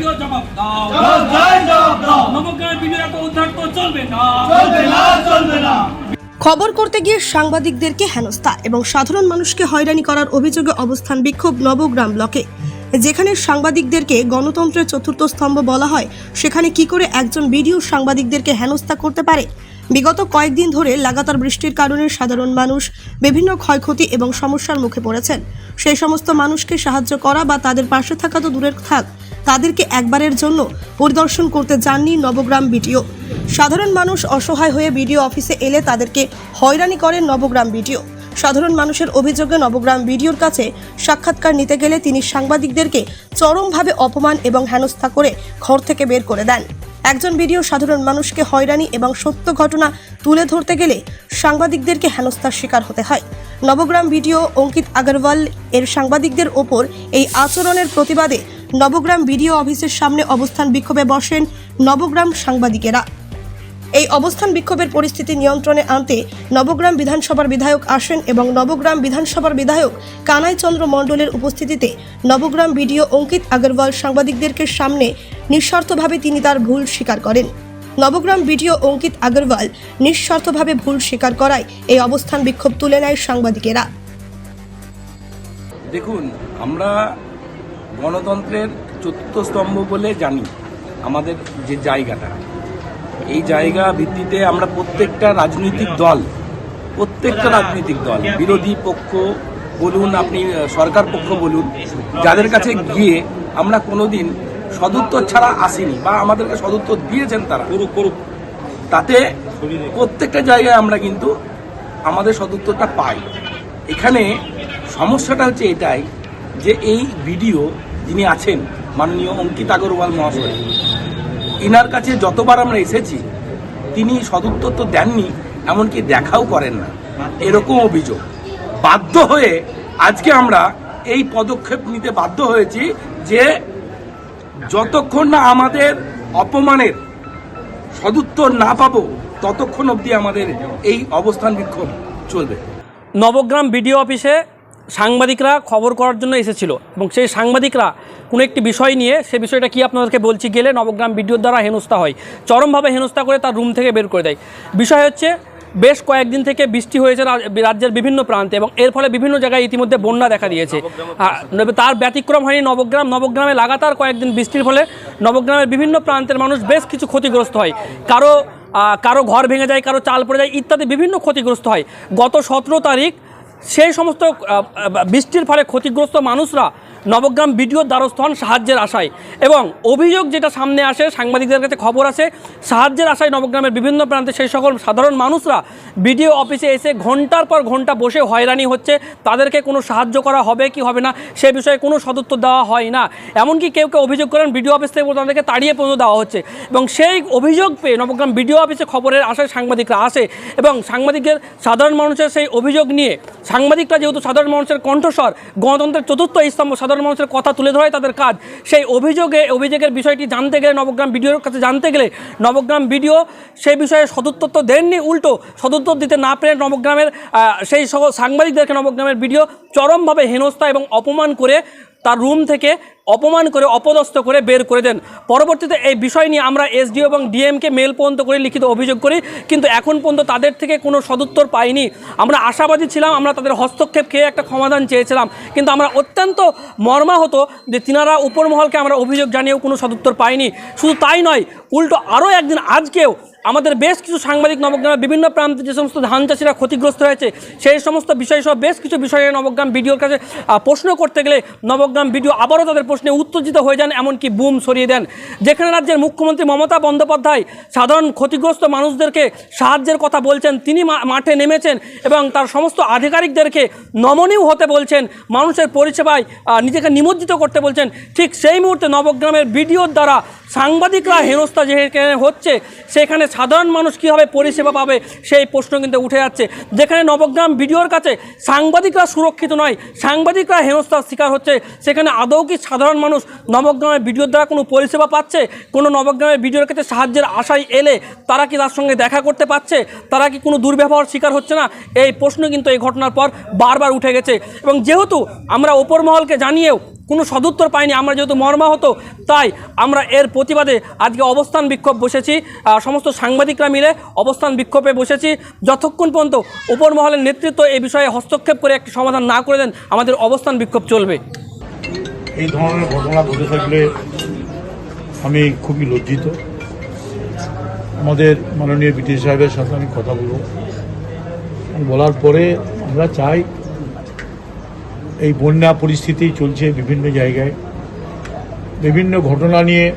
Video জবাব দাও। জবাব দাও জবাব দাও। নবগ্রামের ভিডিও এত উদ্ধার তো চলবে না। চলবে না চলবে না। খবর করতে গিয়ে সাংবাদিকদেরকে হেনস্থা এবং সাধারণ মানুষকে হয়রানি করার অভিযোগে অবস্থান বিক্ষোভ নবগ্রাম ব্লকে। যেখানে সাংবাদিকদেরকে গণতন্ত্রের চতুর্থ স্তম্ভ বলা হয় সেখানে কি করে একজন ভিডিও সাংবাদিকদেরকে হেনস্থা করতে পারে? বিগত কয়েকদিন ধরে লাগাতার বৃষ্টির কারণে সাধারণ মানুষ বিভিন্ন ক্ষয়ক্ষতি এবং সমস্যার মুখে পড়েছেন। সেই সমস্ত মানুষকে সাহায্য করা বা তাদের পাশে থাকা তো দূরের থাক, তাদেরকে একবারের জন্য পরিদর্শন করতে যাননি নবগ্রাম বিডিও। সাধারণ মানুষ অসহায় হয়ে বিডিও অফিসে এলে তাদেরকে হয়রানি করেন নবগ্রাম বিডিও। সাধারণ মানুষের অভিযোগে নবগ্রাম বিডিওর কাছে সাক্ষাৎকার নিতে গেলে তিনি সাংবাদিকদেরকে চরমভাবে অপমান এবং হেনস্থা করে ঘর থেকে বের করে দেন। একজন ভিডিও সাধারণ মানুষকে হয়রানি এবং সত্য ঘটনা তুলে ধরতে গেলে সাংবাদিকদেরকে হেনস্থার শিকার হতে হয়। নবগ্রাম ভিডিও অঙ্কিত আগরওয়াল এর সাংবাদিকদের ওপর এই আচরণের প্রতিবাদে নবগ্রাম ভিডিও অফিসের সামনে অবস্থান বিক্ষোভে বসেন নবগ্রাম সাংবাদিকেরা। এই অবস্থান বিক্ষোভের পরিস্থিতি নিয়ন্ত্রণে আনতে নবগ্রাম বিধানসভার বিধায়ক আসেন এবং নবগ্রাম বিধানসভার বিধায়ক কানাই চন্দ্র মণ্ডলের উপস্থিতিতে নবগ্রাম বিডিও অঙ্কিত আগরওয়াল সাংবাদিকদেরকে সামনে নিঃস্বার্থভাবে তিনি তার ভুল স্বীকার করেন। নবগ্রাম বিডিও অঙ্কিত আগরওয়াল নিঃস্বার্থভাবে ভুল স্বীকার করায় এই অবস্থান বিক্ষোভ তুলে নেয় সাংবাদিকেরা। দেখুন, আমরা গণতন্ত্রের চতুর্থ স্তম্ভ বলে জানি আমাদের যে জায়গাটা। এই জায়গা ভিত্তিতে আমরা প্রত্যেকটা রাজনৈতিক দল প্রত্যেকটা রাজনৈতিক দল বিরোধী পক্ষ বলুন আপনি সরকার পক্ষ বলুন যাদের কাছে গিয়ে আমরা কোনোদিন সদুত্তর ছাড়া আসিনি বা আমাদেরকে সদুত্তর দিয়েছেন তারা করুক করুক। তাতে প্রত্যেকটা জায়গায় আমরা কিন্তু আমাদের সদুত্তরটা পাই। এখানে সমস্যাটা হচ্ছে এটাই যে এই ভিডিও যিনি আছেন মাননীয় অঙ্কিত আগরওয়াল মহাশয় ইনার কাছে যতবার আমরা এসেছি, তিনি সদুত্তর তো দেননি, এমনকি দেখাও করেন না। এরকম অভিযোগ। বাধ্য হয়ে আজকে আমরা এই পদক্ষেপ নিতে বাধ্য হয়েছি যে যতক্ষণ না আমাদের অপমানের সদুত্তর না পাবো, ততক্ষণ অবধি আমাদের এই অবস্থান বিক্ষোভ চলবে। নবগ্রাম বিডিও অফিসে সাংবাদিকরা খবর করার জন্য এসেছিল এবং সেই সাংবাদিকরা কোনো একটি বিষয় নিয়ে সে বিষয়টা কি আপনাদেরকে বলছি গেলে নবগ্রাম বিডিওর দ্বারা হেনস্থা হয়। চরমভাবে হেনস্থা করে তার রুম থেকে বের করে দেয়। বিষয় হচ্ছে বেশ কয়েকদিন থেকে বৃষ্টি হয়েছে রাজ্যের বিভিন্ন প্রান্তে এবং এর ফলে বিভিন্ন জায়গায় ইতিমধ্যে বন্যা দেখা দিয়েছে। আর তার ব্যতিক্রম হয়নি নবগ্রাম। নবগ্রামে লাগাতার কয়েকদিন বৃষ্টির ফলে নবগ্রামের বিভিন্ন প্রান্তের মানুষ বেশ কিছু ক্ষতিগ্রস্ত হয়। কারও কারও ঘর ভেঙে যায় কারও চাল পড়ে যায় ইত্যাদি বিভিন্ন ক্ষতিগ্রস্ত হয়। গত সতেরো তারিখ সেই সমস্ত বৃষ্টির ফলে ক্ষতিগ্রস্ত মানুষরা নবগ্রাম বিডিওর দ্বারস্থ হন সাহায্যের আশায় এবং অভিযোগ যেটা সামনে আসে, সাংবাদিকদের কাছে খবর আসে, সাহায্যের আশায় নবগ্রামের বিভিন্ন প্রান্তে সেই সকল সাধারণ মানুষরা বিডিও অফিসে এসে ঘণ্টার পর ঘণ্টা বসে হয়রানি হচ্ছে, তাদেরকে কোনো সাহায্য করা হবে কি হবে না, সে বিষয়ে কোনো সদুত্তর দেওয়া হয় না। এমনকি কেউ কেউ অভিযোগ করেন বিডিও অফিস থেকে তাদেরকে তাড়িয়ে পর্যন্ত দেওয়া হচ্ছে এবং সেই অভিযোগ পেয়ে নবগ্রাম বিডিও অফিসে খবরের আশায় সাংবাদিকরা আসে এবং সাংবাদিকদের সাধারণ মানুষের সেই অভিযোগ নিয়ে, সাংবাদিকরা যেহেতু সাধারণ মানুষের কণ্ঠস্বর, গণতন্ত্রের চতুর্থ স্তম্ভ সাধারণ মানুষের কথা তুলে ধরাই তাদের কাজ। সেই অভিযোগে, অভিযোগের বিষয়টি জানতে গেলে নবগ্রাম বিডিওর কাছে জানতে গেলে নবগ্রাম বিডিও সেই বিষয়ে সদুত্তর তো দেননি, উল্টো সদুত্তর দিতে না পেরে নবগ্রামের সেই সহ সাংবাদিকদেরকে নবগ্রামের বিডিও চরমভাবে হেনস্থা এবং অপমান করে তার রুম থেকে অপমান করে, অপদস্থ করে বের করে দেন। পরবর্তীতে এই বিষয় নিয়ে আমরা এসডিও এবং ডিএমকে মেল পর্যন্ত করে লিখিত অভিযোগ করি, কিন্তু এখন পর্যন্ত তাদের থেকে কোনো সদুত্তর পাইনি। আমরা আশাবাদী ছিলাম, আমরা তাদের হস্তক্ষেপ খেয়ে একটা সমাধান চেয়েছিলাম, কিন্তু আমরা অত্যন্ত মর্মাহত যে তিনারা উপরমহলকে আমরা অভিযোগ জানিয়েও কোনো সদুত্তর পাইনি। শুধু তাই নয়, উল্টো আরও একদিন আজকেও আমাদের বেশ কিছু সাংবাদিক নবগ্রামের বিভিন্ন প্রান্তে যে সমস্ত ধান চাষিরা ক্ষতিগ্রস্ত হয়েছে, সেই সমস্ত বিষয় সহ বেশ কিছু বিষয়ে নবগ্রাম বিডিওর কাছে প্রশ্ন করতে গেলে নবগ্রাম বিডিও আবারও তাদের প্রশ্নে উত্তেজিত হয়ে যান, এমনকি বুম সরিয়ে দেন। যেখানে রাজ্যের মুখ্যমন্ত্রী মমতা বন্দ্যোপাধ্যায় সাধারণ ক্ষতিগ্রস্ত মানুষদেরকে সাহায্যের কথা বলছেন, তিনি মাঠে নেমেছেন এবং তার সমস্ত আধিকারিকদেরকে নমনীয় হতে বলছেন, মানুষের পরিষেবায় নিজেকে নিমজ্জিত করতে বলছেন। ঠিক সেই মুহূর্তে নবগ্রামের বিডিওর দ্বারা সাংবাদিকরা হেনস্থা যেখানে হচ্ছে, সেখানে সাধারণ মানুষ কীভাবে পরিষেবা পাবে, সেই প্রশ্ন কিন্তু উঠে যাচ্ছে। যেখানে নবগ্রাম বিডিওর কাছে সাংবাদিকরা সুরক্ষিত নয়, সাংবাদিকরা হেনস্থার শিকার হচ্ছে, সেখানে আদৌ কি সাধারণ সাধারণ মানুষ নবগ্রামের ভিডিওর দ্বারা কোনো পরিষেবা পাচ্ছে? কোনো নবগ্রামের ভিডিওর কাছে সাহায্যের আশায় এলে তারা কি তার সঙ্গে দেখা করতে পারছে? তারা কি কোনো দুর্ব্যবহার শিকার হচ্ছে না? এই প্রশ্ন কিন্তু এই ঘটনার পর বারবার উঠে গেছে। এবং যেহেতু আমরা ওপর মহলকে জানিয়েও কোনো সদুত্তর পাইনি, আমরা যেহেতু মর্মাহত, তাই আমরা এর প্রতিবাদে আজকে অবস্থান বিক্ষোভ বসেছি। সমস্ত সাংবাদিকরা মিলে অবস্থান বিক্ষোভে বসেছি। যতক্ষণ পর্যন্ত উপর মহলের নেতৃত্ব এই বিষয়ে হস্তক্ষেপ করে একটি সমাধান না করে দেন, আমাদের অবস্থান বিক্ষোভ চলবে। এই ধরনের ঘটনা ঘটে থাকলে আমি খুবই লজ্জিত। আমাদের মাননীয় বিটি সাহেবের সাথে আমি কথা বলব। বলার পরে আমরা চাই এই বন্যা পরিস্থিতি চলছে বিভিন্ন জায়গায়। বিভিন্ন ঘটনা নিয়ে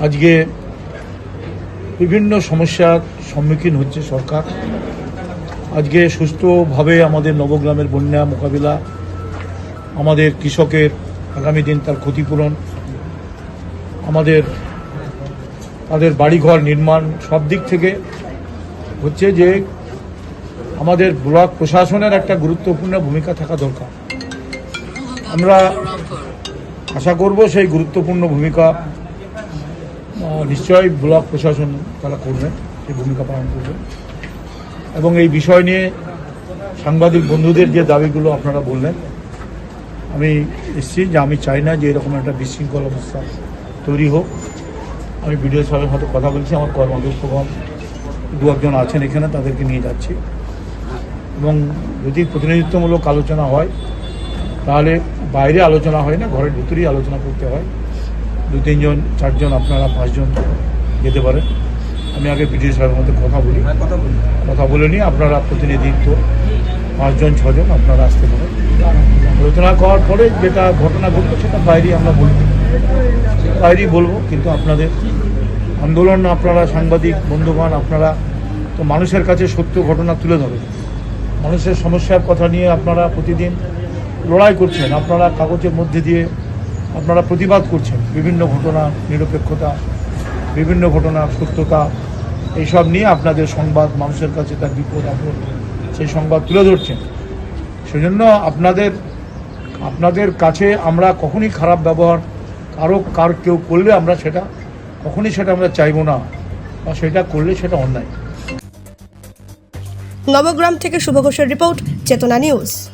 আজকে বিভিন্ন সমস্যার সম্মুখীন হচ্ছে সরকার। আজকে সুস্থভাবে আমাদের নবগ্রামের বন্যা মোকাবিলা আমাদের কৃষকের আগামী দিন তার ক্ষতিপূরণ, আমাদের, তাদের বাড়িঘর নির্মাণ সব দিক থেকে হচ্ছে যে আমাদের ব্লক প্রশাসনের একটা গুরুত্বপূর্ণ ভূমিকা থাকা দরকার। আমরা আশা করব সেই গুরুত্বপূর্ণ ভূমিকা নিশ্চয়ই ব্লক প্রশাসন তারা করবেন সেই ভূমিকা পালন করবে। এবং এই বিষয় নিয়ে সাংবাদিক বন্ধুদের যে দাবিগুলো আপনারা বললেন আমি এসেছি যে আমি চাই না যে এরকম একটা বিশৃঙ্খল অবস্থা তৈরি হোক। আমি বিডিও সাহেবের সাথে কথা বলছি আমার কর্মদক্ষগণ দু একজন আছেন এখানে তাদেরকে নিয়ে যাচ্ছি। এবং যদি প্রতিনিধিত্বমূলক আলোচনা হয় তাহলে বাইরে আলোচনা হয় না ঘরের ভিতরেই আলোচনা করতে হয়। দু তিনজন চারজন আপনারা পাঁচজন যেতে পারেন। আমি আগে বিডিও সাহেবের মধ্যে কথা বলি। কথা বলে নিয়ে আপনারা প্রতিনিধিত্ব পাঁচজন ছজন আপনারা আসতে পারেন। আলোচনা করার পরে যেটা ঘটনা ঘটলো সেটা বাইরে আমরা বলব বাইরেই বলব, কিন্তু আপনাদের আন্দোলন, আপনারা সাংবাদিক, বন্ধুগণ, আপনারা তো মানুষের কাছে সত্য ঘটনা তুলে ধরেন। মানুষের সমস্যার কথা নিয়ে আপনারা প্রতিদিন লড়াই করছেন, আপনারা কাগজের মধ্যে দিয়ে আপনারা প্রতিবাদ করছেন। বিভিন্ন ঘটনা, নিরপেক্ষতা, বিভিন্ন ঘটনার সত্যতা, এইসব নিয়ে আপনাদের সংবাদ, মানুষের কাছে তার বিপদ, আপদ, সেই সংবাদ তুলে ধরছেন। সেজন্য আপনাদের আপনাদের কাছে আমরা কখনই খারাপ ব্যবহার, কারও, কার কেউ করলে আমরা সেটা, কখনই সেটা আমরা চাইব না, বা সেটা করলে সেটা অন্যায়। নবগ্রাম থেকে শুভ রিপোর্ট, চেতনা নিউজ।